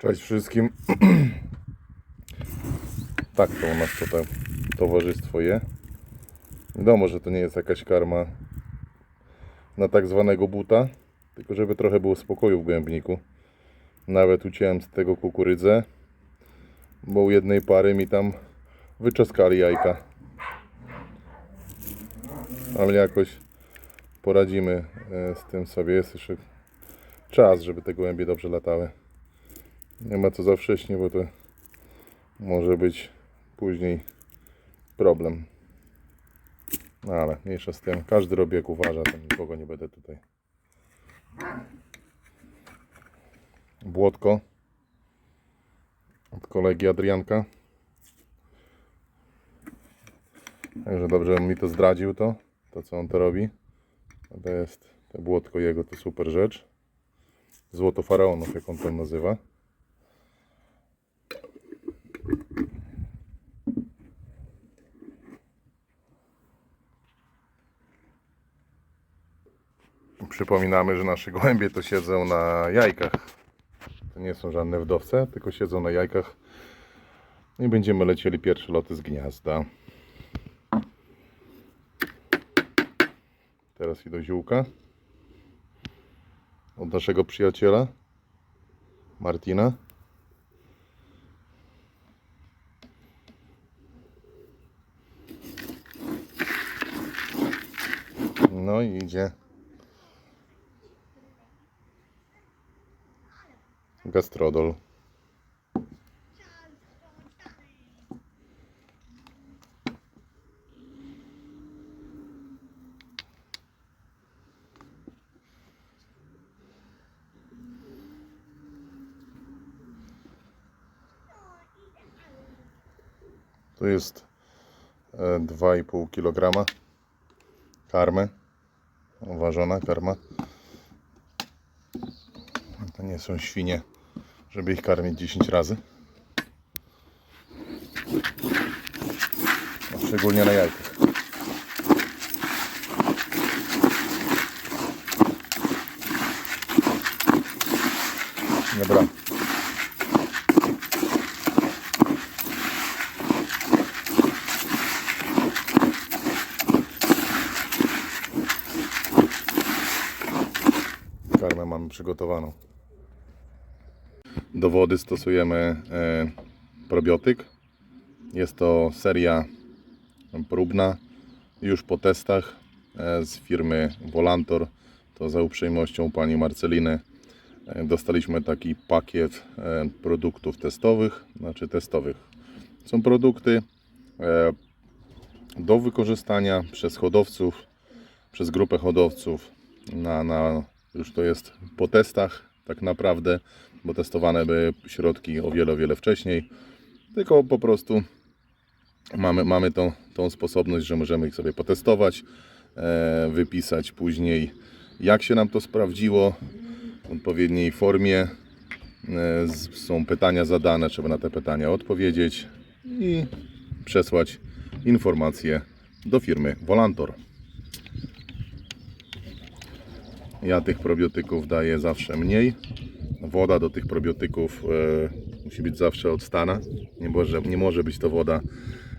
Cześć wszystkim. tak to u nas tutaj towarzystwo je. Wiadomo, że to nie jest jakaś karma na tak zwanego buta, tylko żeby trochę było spokoju w głębniku. Nawet uciąłem z tego kukurydzę, bo u jednej pary mi tam wyczeskali jajka. Ale jakoś poradzimy e, z tym sobie. Jest jeszcze czas, żeby te gołębie dobrze latały. Nie ma co za wcześnie, bo to może być później problem. No ale mniejsza z tym. Każdy robi jak uważa, to nikogo nie będę tutaj. Błotko od kolegi Adrianka. Także dobrze on mi to zdradził to, to co on to robi. To jest, to błotko jego to super rzecz. Złoto faraonów, jak on to nazywa. Przypominamy, że nasze gołębie to siedzą na jajkach. To nie są żadne wdowce, tylko siedzą na jajkach. No I będziemy lecieli pierwsze loty z gniazda. Teraz idą ziółka od naszego przyjaciela Martina. No i idzie gastrodol. To jest e, 2,5 kg karmy. Uważona karma. To nie są świnie, żeby ich karmić 10 razy. A szczególnie na jajkach. Dobra. Karmę mamy przygotowaną. Do wody stosujemy e, probiotyk. Jest to seria próbna. Już po testach e, z firmy Volantor, to za uprzejmością pani Marceliny, e, dostaliśmy taki pakiet produktów testowych, znaczy testowych. Są produkty do wykorzystania przez hodowców, przez grupę hodowców na, na już to jest po testach tak naprawdę, bo testowane były środki o wiele, o wiele wcześniej. Tylko po prostu mamy, mamy tą, tą sposobność, że możemy ich sobie potestować, e, wypisać później jak się nam to sprawdziło w odpowiedniej formie. E, są pytania zadane, trzeba na te pytania odpowiedzieć i przesłać informacje do firmy Volantor. Ja tych probiotyków daję zawsze mniej. Woda do tych probiotyków e, musi być zawsze odstana. Nie może, nie może być to woda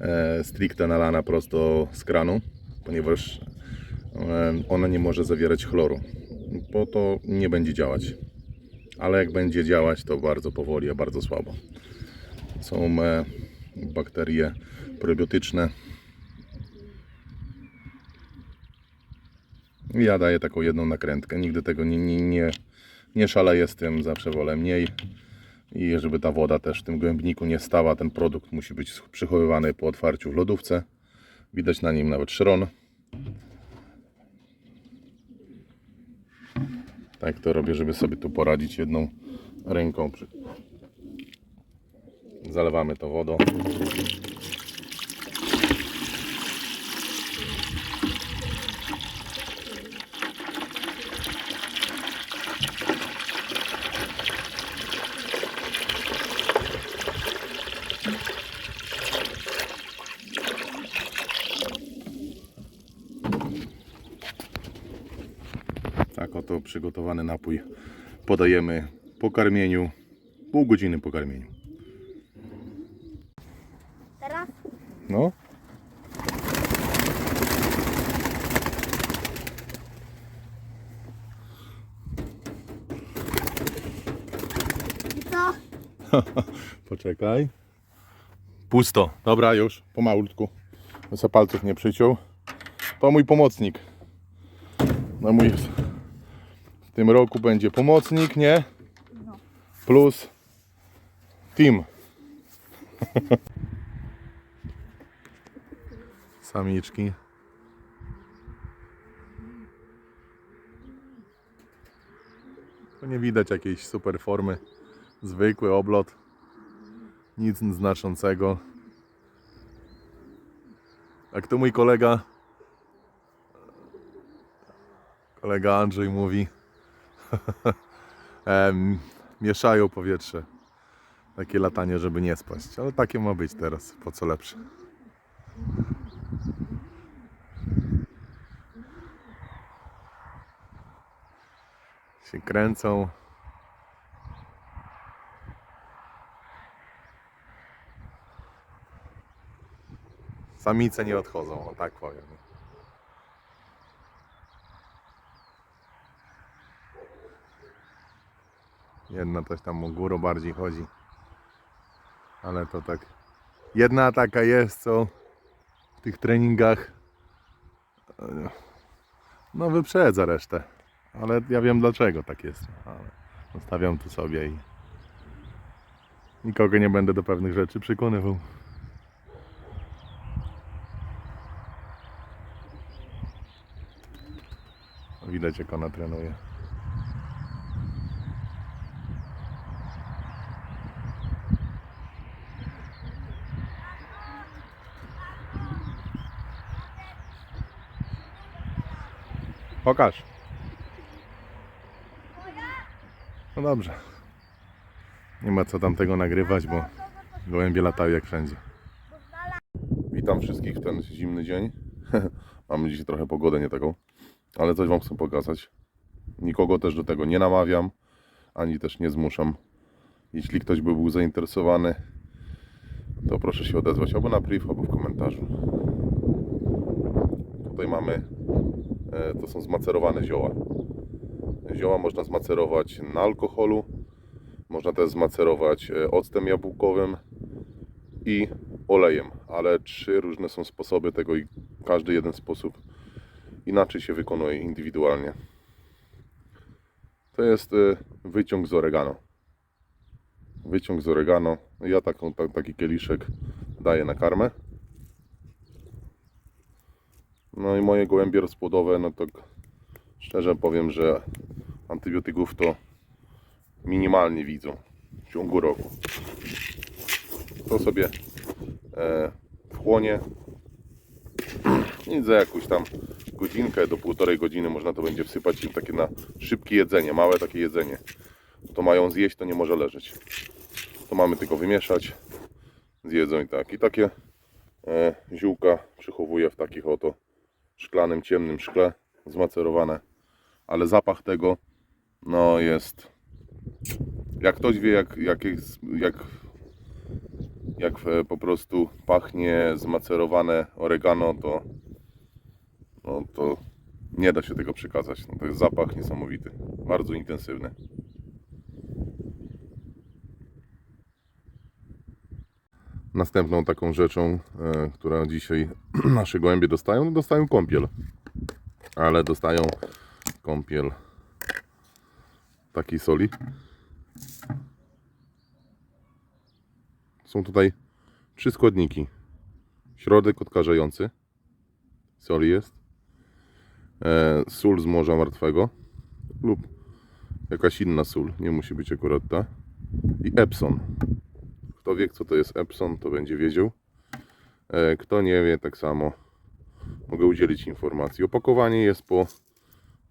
e, stricte nalana prosto z kranu, ponieważ e, ona nie może zawierać chloru. Bo to nie będzie działać. Ale jak będzie działać, to bardzo powoli, a bardzo słabo. Są e, bakterie probiotyczne, Ja daję taką jedną nakrętkę. Nigdy tego nie, nie, nie, nie szaleję z tym, zawsze wolę mniej. I żeby ta woda też w tym głębniku nie stała, ten produkt musi być przechowywany po otwarciu w lodówce. Widać na nim nawet szron. Tak to robię, żeby sobie tu poradzić jedną ręką. Zalewamy to wodą. Tak oto przygotowany napój podajemy po karmieniu pół godziny po karmieniu. Teraz No, i co? poczekaj. Pusto. Dobra, już, pomalutku. Za palców nie przyciął. To mój pomocnik. No mój tym roku będzie pomocnik, nie? No. Plus team. Samiczki. Tu nie widać jakiejś super formy. Zwykły oblot. Nic znaczącego. Jak to mój kolega kolega Andrzej mówi mieszają powietrze. Takie latanie, żeby nie spaść. Ale takie ma być teraz. Po co lepsze? Się kręcą. Samice nie odchodzą, o tak powiem. Jedna też tam o górę bardziej chodzi. Ale to tak. Jedna taka jest, co w tych treningach e, no wyprzedza resztę. Ale ja wiem dlaczego tak jest. Ale zostawiam tu sobie i nikogo nie będę do pewnych rzeczy przekonywał. Widać jak ona trenuje. Pokaż. No dobrze. Nie ma co tam tego nagrywać, bo gołębie latają jak wszędzie. Witam wszystkich w ten zimny dzień. Mamy dzisiaj trochę pogodę nie taką, ale coś Wam chcę pokazać. Nikogo też do tego nie namawiam, ani też nie zmuszam. Jeśli ktoś by był zainteresowany, to proszę się odezwać albo na priv, albo w komentarzu. Tutaj mamy, to są zmacerowane zioła. Zioła można zmacerować na alkoholu, można też zmacerować e, octem jabłkowym i olejem, ale trzy różne są sposoby tego i każdy jeden sposób inaczej się wykonuje indywidualnie. To jest e, wyciąg z oregano. Wyciąg z oregano. Ja taką, ta, taki kieliszek daję na karmę. No i moje gołębie rozpłodowe, no to szczerze powiem, że antybiotyków to minimalnie widzą w ciągu roku. To sobie e, wchłonie i za jakąś tam godzinkę do półtorej godziny można to będzie wsypać im takie na szybkie jedzenie, małe takie jedzenie. To mają zjeść, to nie może leżeć. To mamy tylko wymieszać, zjedzą i tak. I takie e, ziółka przechowuję w takich oto szklanym, ciemnym szkle, zmacerowane. Ale zapach tego, no jest... Jak ktoś wie, jak, jak, jak, jak e, po prostu pachnie zmacerowane oregano, to, no, to nie da się tego przekazać. No, to jest zapach niesamowity, bardzo intensywny. Następną taką rzeczą, e, która dzisiaj nasze gołębie dostają, no dostają kąpiel. Ale dostają kąpiel takiej soli. Są tutaj trzy składniki. Środek odkażający. Soli jest. E, sól z Morza Martwego. Lub jakaś inna sól. Nie musi być akurat ta. I Epson. Kto wie, co to jest Epson, to będzie wiedział. E, Kto nie wie, tak samo mogę udzielić informacji. Opakowanie jest po,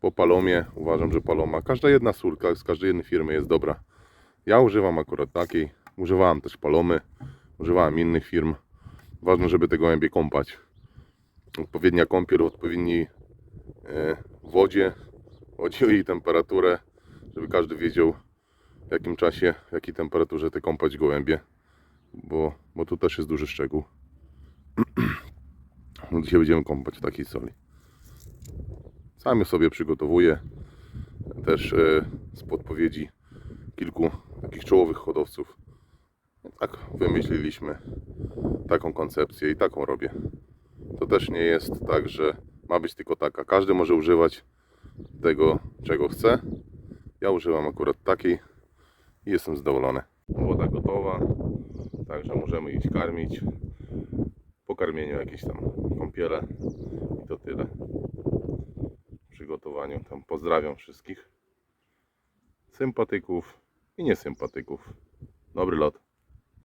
po palomie. Uważam, że paloma, każda jedna sólka z każdej jednej firmy jest dobra. Ja używam akurat takiej. Używałem też palomy. Używałem innych firm. Ważne, żeby te gołębie kąpać. Odpowiednia kąpiel w odpowiedniej e, wodzie. Chodzi o jej temperaturę, żeby każdy wiedział, w jakim czasie, w jakiej temperaturze te kąpać gołębie, bo, bo tu też jest duży szczegół. Dzisiaj będziemy kąpać w takiej soli. Sam sobie przygotowuję, też e, z podpowiedzi kilku takich czołowych hodowców. Tak wymyśliliśmy taką koncepcję i taką robię. To też nie jest tak, że ma być tylko taka. Każdy może używać tego, czego chce. Ja używam akurat takiej i jestem zadowolony. Woda gotowa, także możemy iść karmić. Po karmieniu jakieś tam kąpiele i to tyle. Przygotowaniu tam pozdrawiam wszystkich sympatyków i niesympatyków. Dobry lot.